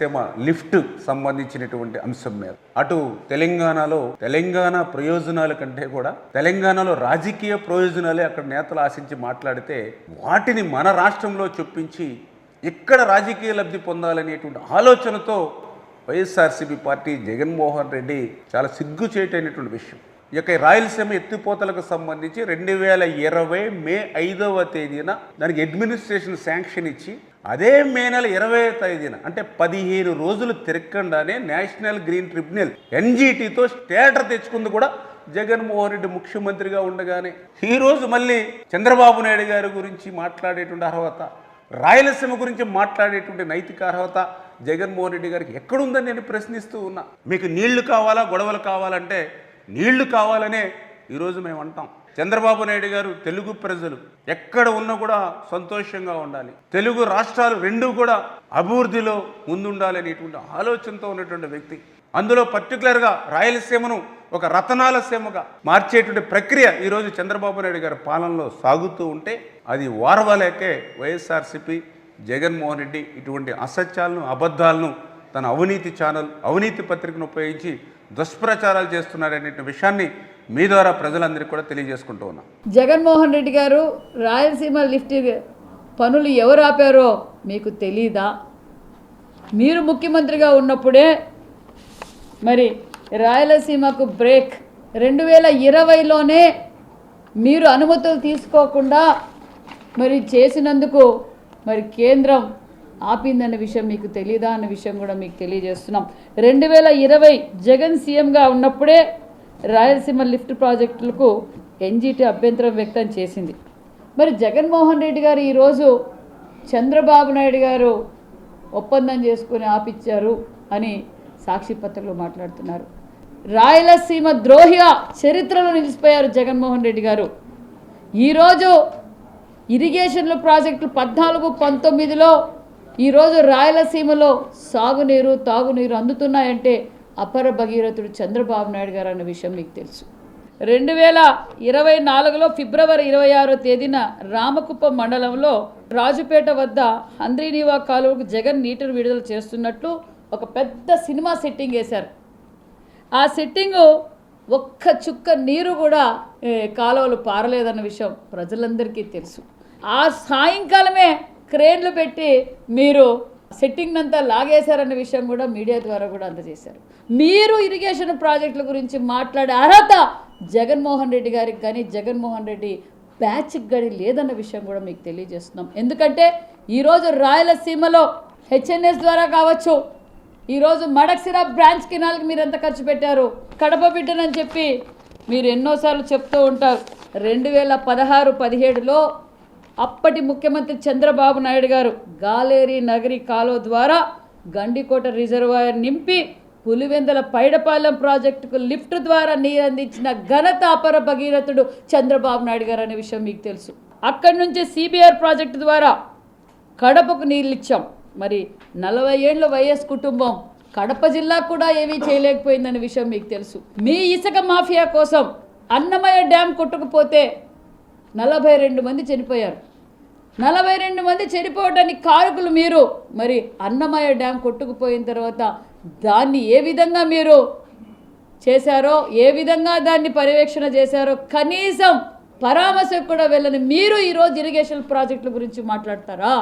Rayalaseema lift సంబంధించినటువంటి అంశం మీద. అటు తెలంగాణలో తెలంగాణ ప్రయోజనాల కంటే కూడా తెలంగాణలో రాజకీయ ప్రయోజనాలే అక్కడ నేతలు ఆశించి మాట్లాడితే వాటిని మన రాష్ట్రంలో చొప్పించి ఇక్కడ రాజకీయ లబ్ధి పొందాలనేటువంటి ఆలోచనతో వైఎస్ఆర్సీపీ పార్టీ జగన్మోహన్ రెడ్డి చాలా సిగ్గుచేటైనటువంటి విషయం. ఈ యొక్క రాయలసీమ ఎత్తిపోతలకు సంబంధించి రెండు వేల ఇరవై మే ఐదవ తేదీన దానికి అడ్మినిస్ట్రేషన్ శాంక్షన్ ఇచ్చి అదే మే నెల ఇరవై తేదీన అంటే పదిహేను రోజులు తిరగకుండానే నేషనల్ గ్రీన్ ట్రిబ్యునల్ ఎన్జీటీతో స్టేటర్ తెచ్చుకుంది కూడా జగన్మోహన్ రెడ్డి ముఖ్యమంత్రిగా ఉండగానే. ఈరోజు మళ్ళీ చంద్రబాబు నాయుడు గారి గురించి మాట్లాడేటువంటి అర్హత రాయలసీమ గురించి మాట్లాడేటువంటి నైతిక అర్హత జగన్మోహన్ రెడ్డి గారికి ఎక్కడుందని నేను ప్రశ్నిస్తూ ఉన్నా. మీకు నీళ్ళు కావాలా గొడవలు కావాలంటే నీళ్ళు కావాలనే ఈరోజు మేము అంటాం. చంద్రబాబు నాయుడు గారు తెలుగు ప్రజలు ఎక్కడ ఉన్నా కూడా సంతోషంగా ఉండాలి. తెలుగు రాష్ట్రాలు రెండు కూడా అభివృద్ధిలో ముందుండాలి అనేటువంటి ఆలోచనతో ఉన్నటువంటి వ్యక్తి. అందులో పర్టికులర్గా రాయలసీమను ఒక రతనాల సీమగా మార్చేటువంటి ప్రక్రియ ఈరోజు చంద్రబాబు నాయుడు గారి పాలనలో సాగుతూ ఉంటే అది వారవలేకే వైఎస్ఆర్సిపి జగన్మోహన్ రెడ్డి ఇటువంటి అసత్యాలను అబద్ధాలను తన అవినీతి ఛానల్ అవినీతి పత్రికను ఉపయోగించి దుష్ప్రచారాలు చేస్తున్నారనే విషయాన్ని మీ ద్వారా ప్రజలందరికీ కూడా తెలియజేసుకుంటూ ఉన్నాం. జగన్మోహన్ రెడ్డి గారు రాయలసీమ లిఫ్ట్ పనులు ఎవరు ఆపారో మీకు తెలీదా? మీరు ముఖ్యమంత్రిగా ఉన్నప్పుడే మరి రాయలసీమకు బ్రేక్. రెండు వేల ఇరవైలోనే మీరు అనుమతులు తీసుకోకుండా మరి చేసినందుకు మరి కేంద్రం ఆపిందన్న విషయం మీకు తెలీదా అన్న విషయం కూడా మీకు తెలియజేస్తున్నాం. రెండు వేల ఇరవై జగన్ సీఎంగా ఉన్నప్పుడే రాయలసీమ లిఫ్ట్ ప్రాజెక్టులకు ఎన్జీటీ అభ్యంతరం వ్యక్తం చేసింది. మరి జగన్మోహన్ రెడ్డి గారు ఈరోజు చంద్రబాబు నాయుడు గారు ఒప్పందం చేసుకుని ఆపిచ్చారు అని సాక్షిపత్రులు మాట్లాడుతున్నారు. రాయలసీమ ద్రోహిగా చరిత్రలో నిలిచిపోయారు జగన్మోహన్ రెడ్డి గారు. ఈరోజు ఇరిగేషన్ల ప్రాజెక్టులు పద్నాలుగు పంతొమ్మిదిలో ఈరోజు రాయలసీమలో సాగునీరు తాగునీరు అందుతున్నాయంటే అపర భగీరథుడు చంద్రబాబు నాయుడు గారు అన్న విషయం మీకు తెలుసు. రెండు వేల ఇరవై నాలుగులో ఫిబ్రవరి ఇరవై ఆరో తేదీన రామకుప్పం మండలంలో రాజుపేట వద్ద హంద్రీనివా కాలువకు జగన్ నీటిని విడుదల చేస్తున్నట్లు ఒక పెద్ద సినిమా సెట్టింగ్ వేశారు. ఆ సెట్టింగ్ ఒక్క చుక్క నీరు కూడా కాలువలు పారలేదన్న విషయం ప్రజలందరికీ తెలుసు. ఆ సాయంకాలమే క్రేన్లు పెట్టి మీరు సెట్టింగ్ అంతా లాగేశారన్న విషయం కూడా మీడియా ద్వారా కూడా అందజేశారు. మీరు ఇరిగేషన్ ప్రాజెక్టుల గురించి మాట్లాడే అర్హత జగన్మోహన్ రెడ్డి గారికి కానీ జగన్మోహన్ రెడ్డి బ్యాచ్కి కానీ లేదన్న విషయం కూడా మీకు తెలియజేస్తున్నాం. ఎందుకంటే ఈరోజు రాయలసీమలో హెచ్ఎన్ఎస్ ద్వారా కావచ్చు ఈరోజు మడక్సిరా బ్రాంచ్ కినాల్కి మీరు ఎంత ఖర్చు పెట్టారు కడప బిడ్డనని చెప్పి మీరు ఎన్నోసార్లు చెప్తూ ఉంటారు. రెండు వేల పదహారు పదిహేడులో అప్పటి ముఖ్యమంత్రి చంద్రబాబు నాయుడు గారు గాలేరి నగరి కాలువ ద్వారా గండికోట రిజర్వాయర్ నింపి పులివెందల పైడపాలెం ప్రాజెక్టుకు లిఫ్ట్ ద్వారా నీరు అందించిన ఘనత అపర భగీరథుడు చంద్రబాబు నాయుడు గారు అనే విషయం మీకు తెలుసు. అక్కడి నుంచి సిబిఆర్ ప్రాజెక్టు ద్వారా కడపకు నీళ్ళు ఇచ్చాం. మరి నలభై ఏళ్ళ వైఎస్ కుటుంబం కడప జిల్లా కూడా ఏమీ చేయలేకపోయిందనే విషయం మీకు తెలుసు. మీ ఇసుక మాఫియా కోసం అన్నమయ్య డ్యామ్ కొట్టుకుపోతే నలభై రెండు మంది చనిపోయారు. నలభై రెండు మంది చనిపోవడానికి కారకులు మీరు. మరి అన్నమయ్య డ్యామ్ కొట్టుకుపోయిన తర్వాత దాన్ని ఏ విధంగా మీరు చేశారో ఏ విధంగా దాన్ని పర్యవేక్షణ చేశారో కనీసం పరామర్శకు కూడా వెళ్ళని మీరు ఈరోజు ఇరిగేషన్ ప్రాజెక్టుల గురించి మాట్లాడతారా?